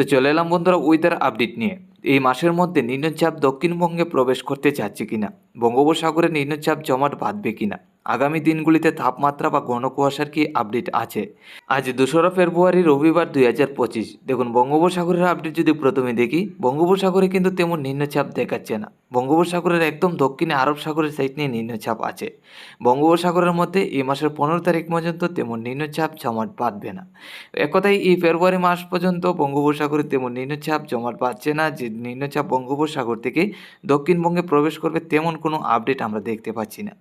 তো চলে এলাম বন্ধুরা ওয়েদার আপডেট নিয়ে। এই মাসের মধ্যে নিম্নচাপ দক্ষিণবঙ্গে প্রবেশ করতে যাচ্ছে কিনা? বঙ্গোপসাগরে নিম্নচাপ জমাট বাঁধবে কিনা? আগামী দিনগুলিতে তাপমাত্রা বা ঘন কুয়াশার কি আপডেট আছে? আজ দোসরা ফেব্রুয়ারি, রবিবার দুই হাজার পঁচিশ। দেখুন, বঙ্গোপসাগরের আপডেট যদি প্রথমে দেখি, বঙ্গোপসাগরে কিন্তু তেমন নিম্নচাপ দেখাচ্ছে না। বঙ্গোপসাগরের একদম দক্ষিণে আরব সাগরের সাইড নিয়ে নিম্নচাপ আছে। বঙ্গোপসাগরের মধ্যে এই মাসের পনেরো তারিখ পর্যন্ত তেমন নিম্নচাপ জমাট বাঁধবে না। এক কথায় এই ফেব্রুয়ারি মাস পর্যন্ত বঙ্গোপসাগরে তেমন নিম্নচাপ জমাট বাঁধছে না, যে নিম্নচাপ বঙ্গোপসাগর থেকে দক্ষিণবঙ্গে প্রবেশ করবে, তেমন কোনো আপডেট আমরা দেখতে পাচ্ছি না।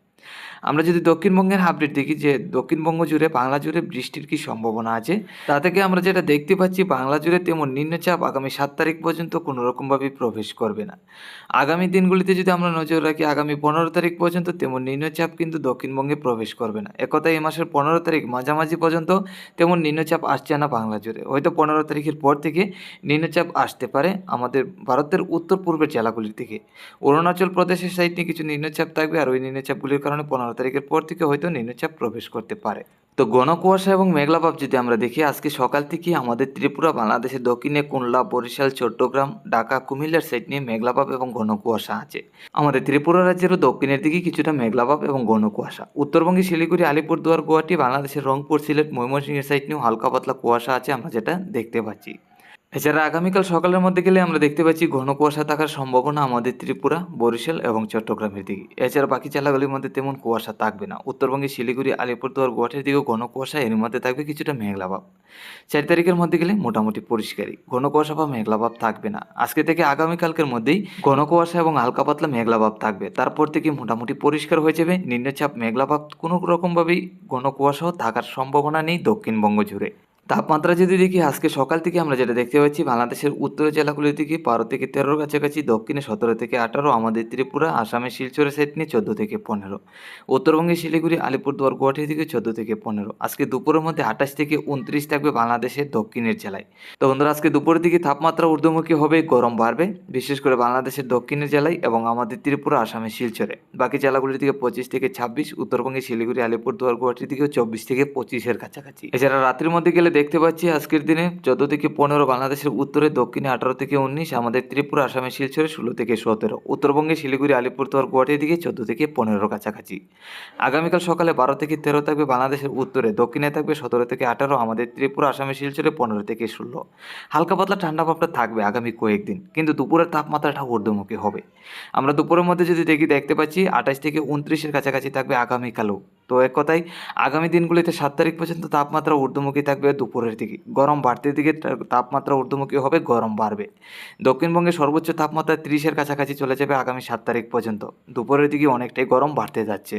আমরা যদি দক্ষিণবঙ্গের আপডেট দেখি যে দক্ষিণবঙ্গ জুড়ে, বাংলা জুড়ে বৃষ্টির কি সম্ভাবনা আছে, তা থেকে আমরা যেটা দেখতে পাচ্ছি বাংলা জুড়ে তেমন নিম্নচাপ আগামী সাত তারিখ পর্যন্ত কোনো রকমভাবে প্রবেশ করবে না। আগামী দিনগুলিতে যদি আমরা নজর রাখি, আগামী পনেরো তারিখ পর্যন্ত তেমন নিম্নচাপ কিন্তু দক্ষিণবঙ্গে প্রবেশ করবে না। একথায় এই মাসের পনেরো তারিখ মাঝামাঝি পর্যন্ত তেমন নিম্নচাপ আসছে না বাংলা জুড়ে। হয়তো পনেরো তারিখের পর থেকে নিম্নচাপ আসতে পারে আমাদের ভারতের উত্তর পূর্বের জেলাগুলির থেকে অরুণাচল প্রদেশের সাইড কিছু নিম্নচাপ থাকবে আর ওই নিম্নচাপগুলির কারণে পনেরো তারিখের পর থেকে হয়তো নিম্নচাপ প্রবেশ করতে পারে। তো ঘন কুয়াশা এবং মেঘলাভাব যদি আমরা দেখি, আজকে সকাল থেকে আমাদের ত্রিপুরা, বাংলাদেশের দক্ষিণে কুনলা বরিশাল, চট্টগ্রাম, ঢাকা, কুমিল্লার সাইড নিয়ে মেঘলাভাব এবং ঘন কুয়াশা আছে। আমাদের ত্রিপুরা রাজ্যেরও দক্ষিণের দিকে কিছুটা মেঘলাভাব এবং ঘন কুয়াশা উত্তরবঙ্গে শিলিগুড়ি, আলিপুরদুয়ার, গুয়াহাটি, বাংলাদেশের রংপুর, সিলেট, ময়মনসিংহের সাইড নিয়েও হালকা পাতলা কুয়াশা আছে আমরা যেটা দেখতে পাচ্ছি। এছাড়া আগামীকাল সকালের মধ্যে গেলে আমরা দেখতে পাচ্ছি ঘন কুয়াশা থাকার সম্ভাবনা আমাদের ত্রিপুরা, বরিশাল এবং চট্টগ্রামের দিকে। এছাড়া বাকি জেলাগুলির মধ্যে তেমন কুয়াশা থাকবে না। উত্তরবঙ্গে শিলিগুড়ি, আলিপুরদুয়ার, গুয়াহাটির দিকেও ঘন কুয়াশা এর মধ্যে থাকবে কিছুটা মেঘলা মেঘলাভাব চার তারিখের মধ্যে গেলে মোটামুটি পরিষ্কারই। ঘন কুয়াশা বা মেঘলাভাব থাকবে না। আজকে থেকে আগামীকালকের মধ্যেই ঘন কুয়াশা এবং হালকা পাতলা মেঘলাভাব থাকবে। তারপর থেকে মোটামুটি পরিষ্কার হয়ে যাবে। নিম্নচাপ মেঘলাভাব কোনো রকমভাবেই ঘন কুয়াশাও থাকার সম্ভাবনা নেই দক্ষিণবঙ্গ জুড়ে। তাপমাত্রা যদি দেখি, আজকে সকাল থেকে আমরা যেটা দেখতে পাচ্ছি, বাংলাদেশের উত্তরের জেলাগুলি থেকে বারো থেকে তেরোর কাছাকাছি, দক্ষিণে সতেরো থেকে আঠারো, আমাদের ত্রিপুরা আসামের শিলচরের সাইড নিয়ে চোদ্দ থেকে পনেরো, উত্তরবঙ্গে শিলিগুড়ি, আলিপুরদুয়ার গুয়াহাটির থেকে চোদ্দ থেকে পনেরো, আজকে দুপুরের মধ্যে আঠাশ থেকে উনত্রিশ থাকবে বাংলাদেশের দক্ষিণের জেলায়। তো বন্ধুরা, আজকে দুপুরের দিকে তাপমাত্রা ঊর্ধ্বমুখী হবে, গরম বাড়বে, বিশেষ করে বাংলাদেশের দক্ষিণের জেলায় এবং আমাদের ত্রিপুরা আসামের শিলচরে। বাকি জেলাগুলির থেকে পঁচিশ থেকে ছাব্বিশ, উত্তরবঙ্গে শিলিগুড়ি, আলিপুরদুয়ার গুয়াহাটির দিকেও চব্বিশ থেকে পঁচিশের কাছাকাছি। এছাড়া রাত্রির মধ্যে গেলে দেখতে পাচ্ছি আজকের দিনে চোদ্দ থেকে পনেরো বাংলাদেশের উত্তরে, দক্ষিণে আঠারো থেকে উনিশ, আমাদের ত্রিপুরা, আসামের শিলচরে ষোলো থেকে সতেরো, উত্তরবঙ্গে শিলিগুড়ি, আলিপুরদুয়ার, গুয়াহাটির দিকে চোদ্দ থেকে পনেরো কাছাকাছি। আগামীকাল সকালে বারো থেকে তেরো থাকবে বাংলাদেশের উত্তরে, দক্ষিণে থাকবে সতেরো থেকে আঠারো, আমাদের ত্রিপুরা, আসামের শিলচরে পনেরো থেকে ষোলো। হালকা পাতলা ঠান্ডা ভাবটা থাকবে আগামী কয়েকদিন, কিন্তু দুপুরের তাপমাত্রাটা ঊর্ধ্বমুখী হবে। আমরা দুপুরের মধ্যে যদি দেখি, দেখতে পাচ্ছি আঠাশ থেকে উনত্রিশের কাছাকাছি থাকবে আগামীকালও। তো এক কথায় আগামী দিনগুলিতে সাত তারিখ পর্যন্ত তাপমাত্রা ঊর্ধ্বমুখী থাকবে দুপুরের দিকে। গরম বাড়তে দিকে তাপমাত্রা ঊর্ধ্বমুখী হবে, গরম বাড়বে। দক্ষিণবঙ্গে সর্বোচ্চ তাপমাত্রা তিরিশের কাছাকাছি চলে যাবে আগামী সাত তারিখ পর্যন্ত। দুপুরের দিকে অনেকটাই গরম বাড়তে যাচ্ছে।